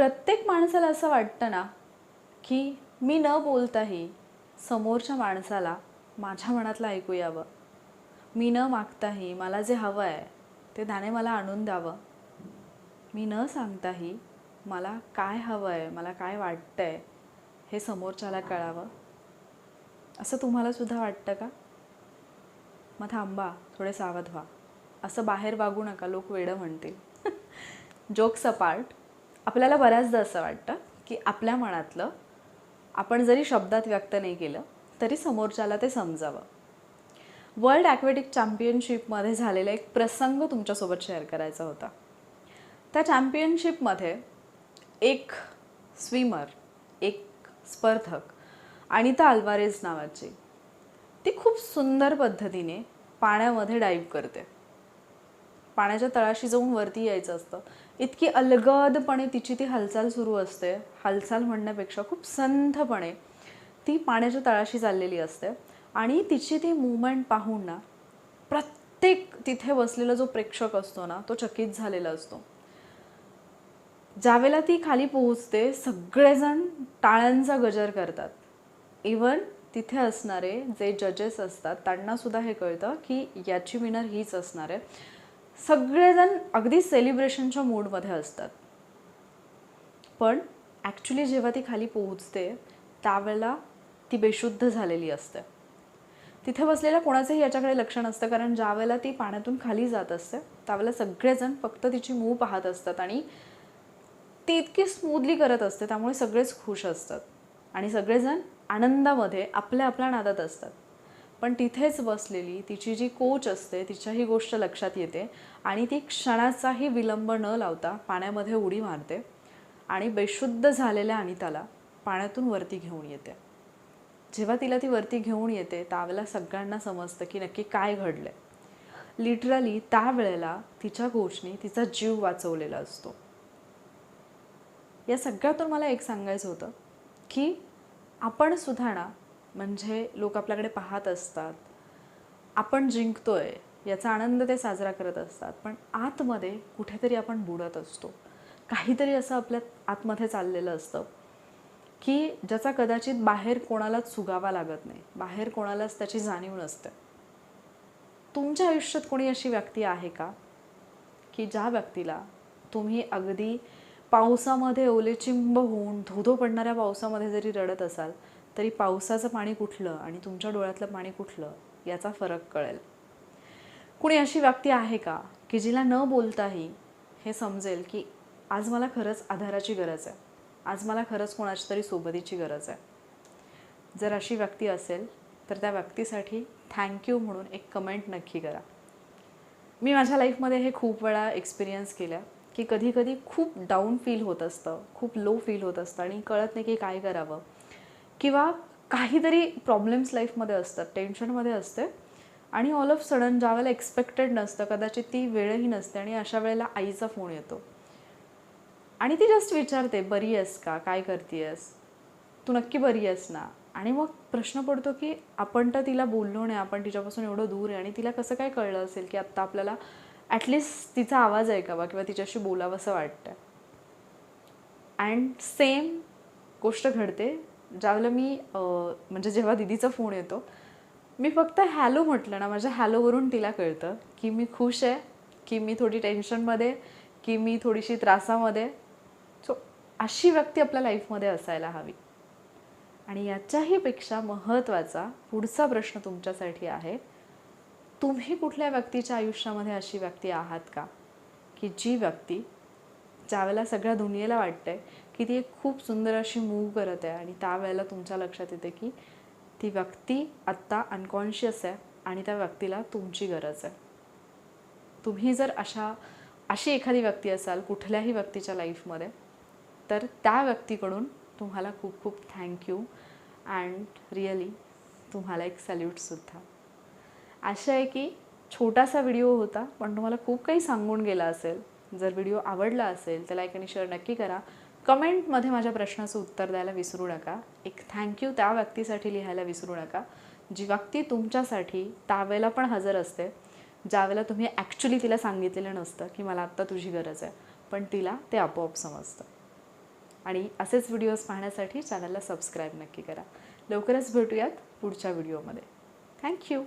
प्रत्येक माणसाला असं वाटतं ना की मी न बोलताही समोरच्या माणसाला माझ्या मनातलं ऐकू यावं. मी न मागताही मला जे हवं आहे ते त्याने मला आणून द्यावं. मी न सांगताही मला काय हवं आहे मला काय वाटतं आहे हे समोरच्याला कळावं. असं तुम्हालासुद्धा वाटतं का? मग थांबा थोडे सावध व्हा. असं बाहेर वागू नका लोक वेडं म्हणतील. जोक्स अपार्ट आपल्याला बऱ्याचदा असं वाटतं की आपल्या मनातलं आपण जरी शब्दात व्यक्त नाही केलं तरी समोरच्याला ते समजावं. वर्ल्ड ॲक्वेटिक चॅम्पियनशिपमध्ये झालेला एक प्रसंग तुमच्यासोबत शेअर करायचा होता. त्या चॅम्पियनशिपमध्ये एक स्विमर एक स्पर्धक अनिता अल्वारेज नावाची ती खूप सुंदर पद्धतीने पाण्यामध्ये डाईव्ह करते. पाण्याच्या तळाशी जाऊन वरती यायचं असतं. इतकी अलगदपणे तिची ती हालचाल सुरू असते. हालचाल म्हणण्यापेक्षा खूप संथपणे ती पाण्याच्या तळाशी चाललेली असते. आणि तिची ती मुवमेंट पाहून ना प्रत्येक तिथे बसलेला जो प्रेक्षक असतो ना तो चकित झालेला असतो. ज्यावेळेला ती खाली पोहोचते सगळेजण टाळ्यांचा गजर करतात. इवन तिथे असणारे जे जजेस असतात त्यांना सुद्धा हे कळतं की याची विनर हीच असणार आहे. सगळेजण अगदी सेलिब्रेशनच्या मूडमध्ये असतात. पण ॲक्च्युली जेव्हा ती खाली पोहोचते त्यावेळेला ती बेशुद्ध झालेली असते. तिथे बसलेल्या कोणाचंही याच्याकडे लक्ष नसतं कारण ज्यावेळेला ती पाण्यातून खाली जात असते त्यावेळेला सगळेजण फक्त तिची मूव पाहत असतात आणि ती इतकी स्मूदली करत असते त्यामुळे सगळेच खुश असतात. आणि सगळेजण आनंदामध्ये आपल्या आपल्या नादात असतात. पण तिथेच बसलेली तिची जी कोच असते तिच्या ही गोष्ट लक्षात येते आणि ती क्षणाचाही विलंब न लावता पाण्यामध्ये उडी मारते आणि बेशुद्ध झालेल्या अनिताला पाण्यातून वरती घेऊन येते. जेव्हा तिला ती वरती घेऊन येते त्यावेळेला सगळ्यांना समजतं की नक्की काय घडलंय. लिटरली त्यावेळेला तिच्या कोचने तिचा जीव वाचवलेला असतो. या सगळ्यातून मला एक सांगायचं होतं की आपण सुद्धा ना म्हणजे लोक आपल्याकडे पाहत असतात. आपण जिंकतोय याचा आनंद ते साजरा करत असतात. पण आतमध्ये कुठेतरी आपण बुडत असतो. काहीतरी असं आपल्या आतमध्ये चाललेलं असतं की ज्याचा कदाचित बाहेर कोणालाच सुगावा लागत नाही. बाहेर कोणालाच त्याची जाणीव नसते. तुमच्या आयुष्यात कोणी अशी व्यक्ती आहे का? की ज्या व्यक्तीला तुम्ही अगदी पावसामध्ये ओलेचिंब होऊन धोधो पडणाऱ्या पावसामध्ये जरी रडत असाल तरी पावसाचं पाणी कुठलं आणि तुमच्या डोळ्यातलं पाणी कुठलं याचा फरक कळेल. कुणी अशी व्यक्ती आहे का की जिला न बोलताही हे समजेल की आज मला खरंच आधाराची गरज आहे. आज मला खरंच कोणाची तरी सोबतीची गरज आहे. जर अशी व्यक्ती असेल तर त्या व्यक्तीसाठी थँक्यू म्हणून एक कमेंट नक्की करा. मी माझ्या लाईफमध्ये हे खूप वेळा एक्सपिरियन्स केलं की कधीकधी खूप डाऊन फील होत असतं खूप लो फील होत असतं आणि कळत नाही की काय करावं. किंवा काहीतरी प्रॉब्लेम्स लाईफमध्ये असतात टेन्शनमध्ये असते. आणि ऑल ऑफ सडन ज्यावेळेला एक्सपेक्टेड नसतं कदाचित ती वेळही नसते आणि अशा वेळेला आईचा फोन येतो. आणि ती जस्ट विचारते बरी आहेस का? काय करतेयस? तू नक्की बरी आहेस ना? आणि मग प्रश्न पडतो की आपण तर तिला बोललो नाही आपण तिच्यापासून एवढं दूर आहे आणि तिला कसं काय कळलं असेल की आत्ता आपल्याला ॲटलिस्ट तिचा आवाज ऐकावा किंवा तिच्याशी बोलावं असं वाटतं. अँड सेम गोष्ट घडते. ज्यावेळेला मी म्हणजे जेव्हा दिदीचा फोन येतो मी फक्त हॅलो म्हटलं ना माझ्या हॅलोवरून तिला कळतं की मी खुश आहे की मी थोडी टेन्शनमध्ये की मी थोडीशी त्रासामध्ये. सो अशी व्यक्ती आपल्या लाईफमध्ये असायला हवी. आणि याच्याही पेक्षा महत्त्वाचा पुढचा प्रश्न तुमच्यासाठी आहे तुम्ही कुठल्या व्यक्तीच्या आयुष्यामध्ये अशी व्यक्ती आहात का? की जी व्यक्ती ज्यावेळेला सगळ्या दुनियेला वाटतंय की ती एक खूप सुंदर अशी मूव करत आहे आणि त्यावेळेला तुमच्या लक्षात येते की ती व्यक्ती आत्ता अनकॉन्शियस आहे आणि त्या व्यक्तीला तुमची गरज आहे. तुम्ही जर अशा अशी एखादी व्यक्ती असाल कुठल्याही व्यक्तीच्या लाईफमध्ये तर त्या व्यक्तीकडून तुम्हाला खूप खूप थँक्यू अँड रिअली तुम्हाला एक सल्यूटसुद्धा आशा आहे की छोटासा व्हिडिओ होता पण तुम्हाला खूप काही सांगून गेला असेल. जर व्हिडिओ आवडला असेल तर लाईक आणि शेअर नक्की करा. कमेंटमध्ये माझ्या प्रश्नाचं उत्तर द्यायला विसरू नका. एक थँक्यू त्या व्यक्तीसाठी लिहायला विसरू नका. जी व्यक्ती तुमच्यासाठी त्यावेळेला पण हजर असते ज्यावेळेला तुम्ही ॲक्च्युली तिला सांगितलेलं नसतं की मला आत्ता तुझी गरज आहे पण तिला ते आपोआप समजतं. आणि असेच व्हिडिओज पाहण्यासाठी चॅनलला सबस्क्राईब नक्की करा. लवकरच भेटूयात पुढच्या व्हिडिओमध्ये थँक्यू